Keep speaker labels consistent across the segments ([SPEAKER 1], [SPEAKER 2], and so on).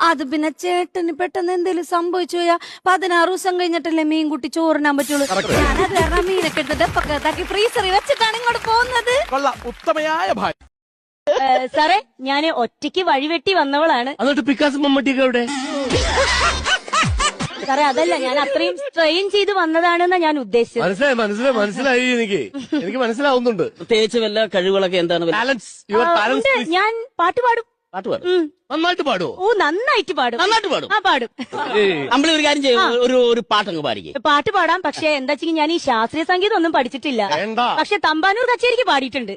[SPEAKER 1] അത് പിന്നെ ചേട്ടന് പെട്ടെന്ന് എന്തെങ്കിലും സംഭവിച്ചു പോയാ പതിനാറ് ദിവസം കഴിഞ്ഞിട്ടല്ലേ മീൻ കുട്ടി ചോറിനാൻ പറ്റുള്ളൂ. ഞാനത് കാരണം മീനൊക്കെ എടുത്തിട്ട് ഡപ്പക്കത്താക്കി ഫ്രീസറിൽ വെച്ചിട്ടാണ് ഇങ്ങോട്ട് പോകുന്നത്.
[SPEAKER 2] കൊള്ളാം. ഉത്തമയായ ഭാര്യ.
[SPEAKER 3] സാറേ ഞാൻ ഒറ്റയ്ക്ക് വഴിവെട്ടി വന്നവളാണ്.
[SPEAKER 4] എന്നിട്ട് പിക്കാസ് മമ്മട്ടിയൊക്കെ എവിടെ?
[SPEAKER 3] സാറേ അതല്ല ഞാൻ അത്രയും സ്ട്രെയിൻ ചെയ്ത് വന്നതാണെന്നാ ഞാൻ ഉദ്ദേശിച്ചത്.
[SPEAKER 4] മനസ്സിലായി മനസ്സിലായി മനസ്സിലായി എനിക്ക്. എനിക്ക് മനസ്സിലാവുന്നുണ്ട്.
[SPEAKER 5] പ്രത്യേകിച്ച് വല്ല കഴിവുകളൊക്കെ എന്താണ് വല്ല-
[SPEAKER 4] യുവർ
[SPEAKER 3] ആ, ഞാൻ പാട്ട് പാടും.
[SPEAKER 5] പാട്ട് പാടും.
[SPEAKER 4] നന്നായിട്ട് പാടുവോ?
[SPEAKER 3] ഓ നന്നായിട്ട് പാടും.
[SPEAKER 5] നന്നായിട്ട് പാടും.
[SPEAKER 3] ആ പാടും.
[SPEAKER 5] അമ്പിളി ഒരു കാര്യം ചെയ്യും ഒരു ഒരു പാട്ടങ്ങ് പാടിക്കും.
[SPEAKER 3] പാട്ട് പാടാം പക്ഷെ എന്താ വെച്ചെങ്കിൽ ഞാൻ ഈ ശാസ്ത്രീയ സംഗീതം ഒന്നും പഠിച്ചിട്ടില്ല. പക്ഷെ തമ്പാനൂർ കച്ചേരിക്ക് പാടിയിട്ടുണ്ട്.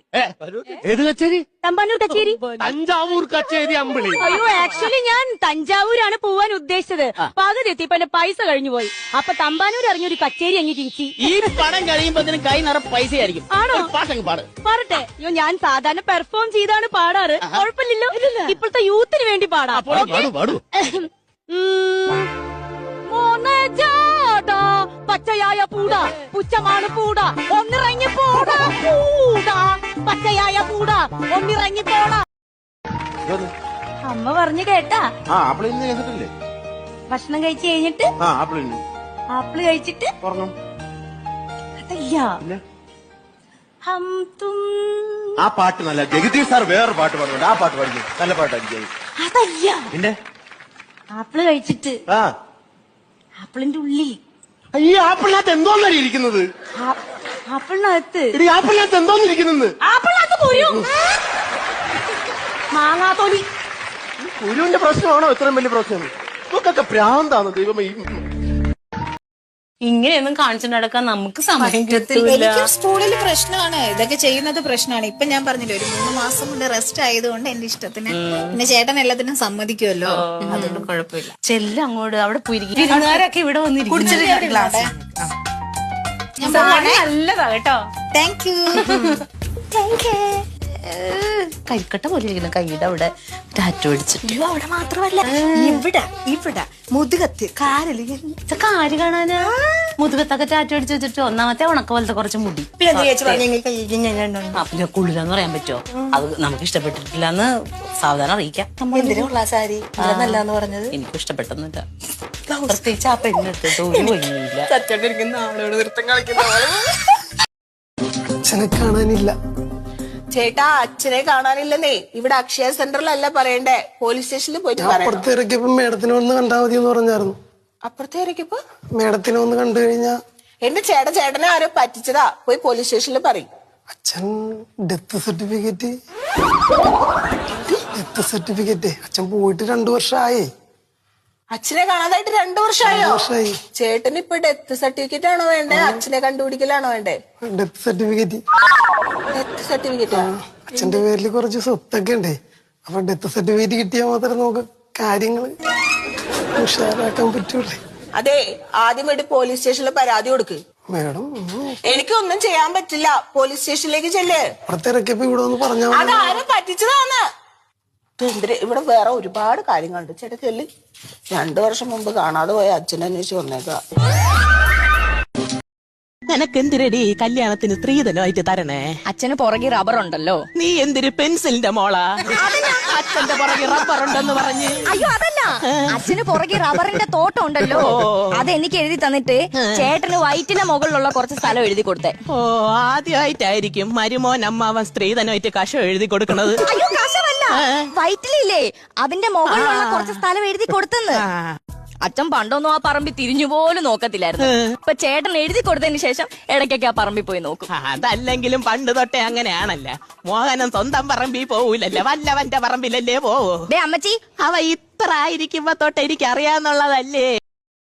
[SPEAKER 4] ഏത് കച്ചേരി?
[SPEAKER 3] തമ്പാനൂർ കച്ചേരി.
[SPEAKER 4] തഞ്ചാവൂർ കച്ചേരി അമ്പിളി.
[SPEAKER 3] അയ്യോ ആക്ച്വലി ഞാൻ തഞ്ചാവൂരാണ് പോവാൻ ഉദ്ദേശിച്ചത്. പകുതി എത്തിയപ്പോ എന്റെ പൈസ കഴിഞ്ഞു പോയി. അപ്പൊ തമ്പാനൂർ അറിഞ്ഞൊരു ഒരു കച്ചേരി അങ്ങ് കിഴിച്ചി
[SPEAKER 5] ഈ പടം കഴിയുമ്പോ കൈ നിറ പൈസ ആയിരിക്കും
[SPEAKER 3] ആണോ?
[SPEAKER 5] പാട്ടങ്ങ് പാട്.
[SPEAKER 3] പാടട്ടെ. അയ്യോ ഞാൻ സാധാരണ പെർഫോം ചെയ്താണ് പാടാറ്. കുഴപ്പമില്ലല്ലോ. ഇപ്പോഴത്തെ യൂത്തിന് വേണ്ടി പാടാം. പച്ചയായ പൂട പുച്ഛമാണ് പൂട. ഒന്നിറങ്ങി പോടാ പൂട. പച്ചയായ പൂട ഒന്നിറങ്ങി പോട. അമ്മ പറഞ്ഞു കേട്ടാ. ഭക്ഷണം കഴിച്ചു കഴിഞ്ഞിട്ട്
[SPEAKER 6] ആപ്പിൾ
[SPEAKER 3] കഴിച്ചിട്ട്
[SPEAKER 6] പറഞ്ഞു
[SPEAKER 3] അതല്ല
[SPEAKER 6] പിന്നെ?
[SPEAKER 3] ഹം തും.
[SPEAKER 6] ആ പാട്ട് നല്ല ജഗദീഷ് സാർ വേറൊരു പാട്ട് പാടുന്നുണ്ട്. ആ പാട്ട് പാടിക്കും. നല്ല പാട്ടായിരിക്കും
[SPEAKER 3] അതല്ല.
[SPEAKER 6] പിന്നെ?
[SPEAKER 3] ആപ്പിൾ കഴിച്ചിട്ട്.
[SPEAKER 6] ആ.
[SPEAKER 3] ആപ്പിളിന്റെ ഉള്ളിൽ
[SPEAKER 6] ഈ ആപ്പിളിനകത്ത് എന്തോന്നറി ഇരിക്കുന്നത്?
[SPEAKER 3] ആ- ആപ്പിളിനകത്ത്.
[SPEAKER 6] ഇടി ആപ്പിളിനകത്ത് എന്തോന്നിരിക്കുന്നെന്ന്
[SPEAKER 3] ആപ്പിളിനകത്ത് കുരു. മാങ്ങാത്തൊലി.
[SPEAKER 6] കുരുവിന്റെ പ്രശ്നമാണോ ഇത്രയും വലിയ പ്രശ്നം? നമുക്കൊക്കെ പ്രാന്താണ് ദൈവമേ. ഈ
[SPEAKER 7] ഇങ്ങനെയൊന്നും കാണിച്ചു നടക്കാൻ നമുക്ക് സമയം കിട്ടില്ല
[SPEAKER 8] എനിക്കും സ്കൂളിൽ പ്രശ്നമാണ്. ഇതൊക്കെ ചെയ്യുന്നത് പ്രശ്നമാണ്. ഇപ്പൊ ഞാൻ പറഞ്ഞില്ലേ ഒരു മൂന്ന് മാസം കൊണ്ട് റെസ്റ്റ് ആയതുകൊണ്ട് എന്റെ ഇഷ്ടത്തിന് പിന്നെ ചേട്ടൻ എല്ലാത്തിനും സമ്മതിക്കുമല്ലോ.
[SPEAKER 7] അതുകൊണ്ട് കുഴപ്പമില്ല. ചെല്ല അങ്ങോട്ട് അവിടെ പോയിരിക്കും. ഇവിടെ വന്നിരിക്കും നല്ലതാ കേട്ടോ.
[SPEAKER 8] താങ്ക് യു താങ്ക് യു
[SPEAKER 7] കരിക്കട്ട പോലെ ഇരിക്കുന്ന. കൈയുടെ അവിടെ ടാറ്റു അടിച്ചിട്ട്.
[SPEAKER 8] അയ്യോ അവിടെ മാത്രമല്ല. ഇവിടെ ഇവിടെ മുതുകത്ത് കാരൽ
[SPEAKER 7] ഇത് കാര് കാണാനാ? മുതുകത്തൊക്കെ ടാറ്റു അടിച്ച് വെച്ചിട്ട് ഒന്നാമത്തെ ഉണക്ക പോലത്തെ കുറച്ച് മുടി. ആ, പിന്നെ കുളിരാന്ന് പറയാൻ പറ്റുമോ അത് നമുക്ക് ഇഷ്ടപ്പെട്ടിട്ടില്ല എന്ന് സാവധാനം അറിയിക്കാം.
[SPEAKER 8] നല്ലതെന്ന് പറഞ്ഞത്.
[SPEAKER 7] എനിക്ക് ഇഷ്ടപ്പെട്ടൊന്നുമില്ല പ്രത്യേകിച്ച് ആ ഒരു ഭംഗിയില്ല
[SPEAKER 9] അച്ഛനെ കാണാനില്ല.
[SPEAKER 10] ചേട്ടാ അച്ഛനെ കാണാനില്ലെന്നേ. ഇവിടെ അക്ഷയ സെന്ററിലല്ല പറയണ്ടേ. പോലീസ് സ്റ്റേഷനിൽ പോയിട്ട് പറയണം.
[SPEAKER 9] അപ്പുറത്ത് ഇറക്കിയപ്പോ മേഡത്തിനെ ഒന്ന് കണ്ടാ മതി എന്ന് പറഞ്ഞായിരുന്നു.
[SPEAKER 10] അപ്പുറത്തെ ഇറക്കിയപ്പോ?
[SPEAKER 9] മേഡത്തിനെ ഒന്ന് കണ്ടു കഴിഞ്ഞാ?
[SPEAKER 10] എന്റെ ചേട്ടൻ ചേട്ടനെ ആരോ പറ്റിച്ചതാ. പോയി പോലീസ് സ്റ്റേഷനിൽ പറയും.
[SPEAKER 9] അച്ഛൻ ഡെത്ത് സർട്ടിഫിക്കറ്റ്. Death certificate. അച്ഛൻ പോയിട്ട് രണ്ടു വർഷമായി
[SPEAKER 10] അച്ഛനെ കാണാതായിട്ട് രണ്ടു വർഷമായോ? ചേട്ടന് ഇപ്പൊ ഡെത്ത് സർട്ടിഫിക്കറ്റ് ആണോ വേണ്ടേ? അച്ഛനെ കണ്ടുപിടിക്കലാണോ വേണ്ടേ?
[SPEAKER 9] ഡെത്ത് സർട്ടിഫിക്കറ്റ്
[SPEAKER 10] ഡെത്ത് സർട്ടിഫിക്കറ്റ്
[SPEAKER 9] അച്ഛന്റെ പേരിൽ കുറച്ച് സ്വത്തൊക്കെ ഉണ്ട്. അപ്പൊ ഡെത്ത് സർട്ടിഫിക്കറ്റ് കിട്ടിയാൽ മാത്രം നമുക്ക് കാര്യങ്ങൾ ഉഷാറാക്കാൻ പറ്റൂലേ.
[SPEAKER 10] അതെ ആദ്യം ആദ്യമായിട്ട് പോലീസ് സ്റ്റേഷനിൽ പരാതി കൊടുക്ക്.
[SPEAKER 9] മേഡം
[SPEAKER 10] എനിക്കൊന്നും ചെയ്യാൻ പറ്റില്ല. പോലീസ് സ്റ്റേഷനിലേക്ക് ചെല്ലേ.
[SPEAKER 9] അപ്പുറത്ത് ഇറക്കിയപ്പോ ഇവിടെ ഒന്ന് പറഞ്ഞാൽ
[SPEAKER 10] അതാരും പറ്റിച്ചതാന്ന്. എന്തിന് ഇവിടെ വേറെ ഒരുപാട് കാര്യങ്ങളുണ്ട്. ചേട്ടാ ചെല്ലി. രണ്ടു വർഷം മുമ്പ് കാണാതെ പോയ അച്ഛനെ അന്വേഷിച്ച് വന്നേക്കാം.
[SPEAKER 5] നിനക്കെന്തിരടി കല്യാണത്തിന് സ്ത്രീധനമായിട്ട് തരണേ?
[SPEAKER 1] അച്ഛന് പുറകെ റബ്ബർ ഉണ്ടല്ലോ.
[SPEAKER 5] നീ എന്തിര് പെൻസിലിന്റെ മോളാ? അച്ഛന്റെ പുറകെ റബ്ബർ ഉണ്ടെന്ന് പറഞ്ഞു.
[SPEAKER 1] അയ്യോ അതല്ല. അച്ഛന് പുറകെ റബ്ബറിന്റെ തോട്ടം ഉണ്ടല്ലോ. അത് എനിക്ക് എഴുതി തന്നിട്ട് ചേട്ടന് വയറ്റിന്റെ മുകളിലുള്ള കുറച്ച് സ്ഥലം എഴുതി കൊടുത്തേ.
[SPEAKER 5] ഓ ആദ്യമായിട്ടായിരിക്കും മരുമോൻ അമ്മാവൻ സ്ത്രീധനമായിട്ട് കഷം എഴുതി കൊടുക്കുന്നത്.
[SPEAKER 1] അയ്യോ കശമല്ല വയറ്റിലില്ലേ? അതിന്റെ മുകളിലുള്ള കുറച്ച് സ്ഥലം എഴുതി കൊടുത്തെന്ന്. അച്ഛൻ പണ്ടൊന്നും ആ പറമ്പി തിരിഞ്ഞു പോലും നോക്കത്തില്ലായിരുന്നു. ഇപ്പൊ ചേട്ടൻ എഴുതി കൊടുത്തതിന് ശേഷം ഇടയ്ക്കൊക്കെ ആ പറമ്പി പോയി നോക്കും.
[SPEAKER 5] അതല്ലെങ്കിലും പണ്ട് തൊട്ടേ അങ്ങനെയാണല്ല. മോഹനം സ്വന്തം പറമ്പി പോവൂലല്ലേ. വല്ലവന്റെ പറമ്പിലല്ലേ പോവൂ?
[SPEAKER 1] ദേ അമ്മച്ചി.
[SPEAKER 5] അവ ഇത്ര ആയിരിക്കുമ്പോ തൊട്ട് എനിക്ക് അറിയാന്നുള്ളതല്ലേ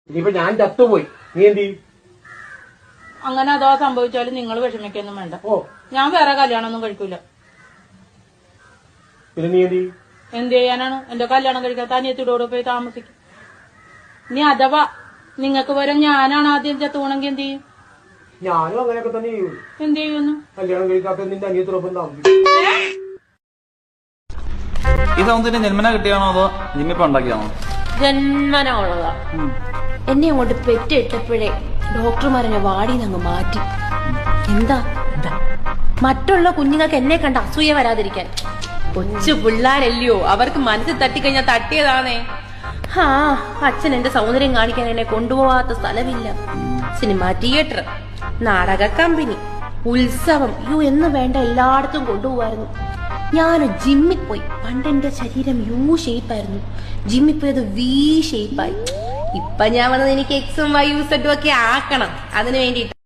[SPEAKER 2] ഇനിയിപ്പോ ഞാൻ ചത്തുപോയി. നീ എന്ത്
[SPEAKER 7] അങ്ങനെ അതോ സംഭവിച്ചാലും നിങ്ങൾ വിഷമിക്കൊന്നും വേണ്ട. ഞാൻ വേറെ കല്യാണം ഒന്നും കഴിക്കൂല.
[SPEAKER 2] പിന്നെ നീ എന്ത്
[SPEAKER 7] എന്ത് ചെയ്യാനാണ്? എന്റെ കല്യാണം കഴിക്കാത്ത അനിയത്തിയോട് പോയി താമസിക്കും. നീ അഥവാ നിങ്ങക്ക് വരെ ഞാനാണ് ആദ്യം ചത്തുപോണെങ്കിൽ എന്ത് ചെയ്യും?
[SPEAKER 2] ഞാനും അങ്ങനെയൊക്കെ തന്നെ ചെയ്യും.
[SPEAKER 7] എന്ത് ചെയ്യുന്നു?
[SPEAKER 2] കല്യാണം കഴിക്കാത്ത നിന്റെ അനിയത്തിനൊപ്പം താമസിക്കും.
[SPEAKER 11] ഈ സൗന്ദര്യം ജന്മന കിട്ടിയാണോ അതോ ജിമ്മിപ്പ ഉണ്ടാക്കിയാണോ
[SPEAKER 3] ജന്മനാണോ എന്നെ അങ്ങോട്ട് പെറ്റിട്ടപ്പോഴേ ഡോക്ടർമാരെന്നെ വാടിന്ന് അങ്ങ് മാറ്റി. എന്താ? മറ്റുള്ള കുഞ്ഞുങ്ങൾക്ക് എന്നെ കണ്ട അസൂയ വരാതിരിക്കാൻ. കൊച്ചു പിള്ളാരല്ലയോ? അവർക്ക് മനസ്സിൽ തട്ടിക്കഴിഞ്ഞാൽ തട്ടിയതാണേ.
[SPEAKER 12] ആ അച്ഛൻ എന്റെ സൗന്ദര്യം കാണിക്കാൻ എന്നെ കൊണ്ടുപോവാത്ത സ്ഥലമില്ല. സിനിമ തിയേറ്റർ നാടക കമ്പനി ഉത്സവം യു എന്ന് വേണ്ട എല്ലായിടത്തും കൊണ്ടുപോകായിരുന്നു ഞാൻ ജിമ്മിൽ പോയി. പണ്ട് എന്റെ ശരീരം യു ഷേപ്പായിരുന്നു. ജിമ്മിൽ പോയത് വി ഷേപ്പായി. ഇപ്പൊ ഞാൻ വന്നത് എനിക്ക് എക്സും വൈ സെറ്റും ഒക്കെ ആക്കണം. അതിനു വേണ്ടിയിട്ട്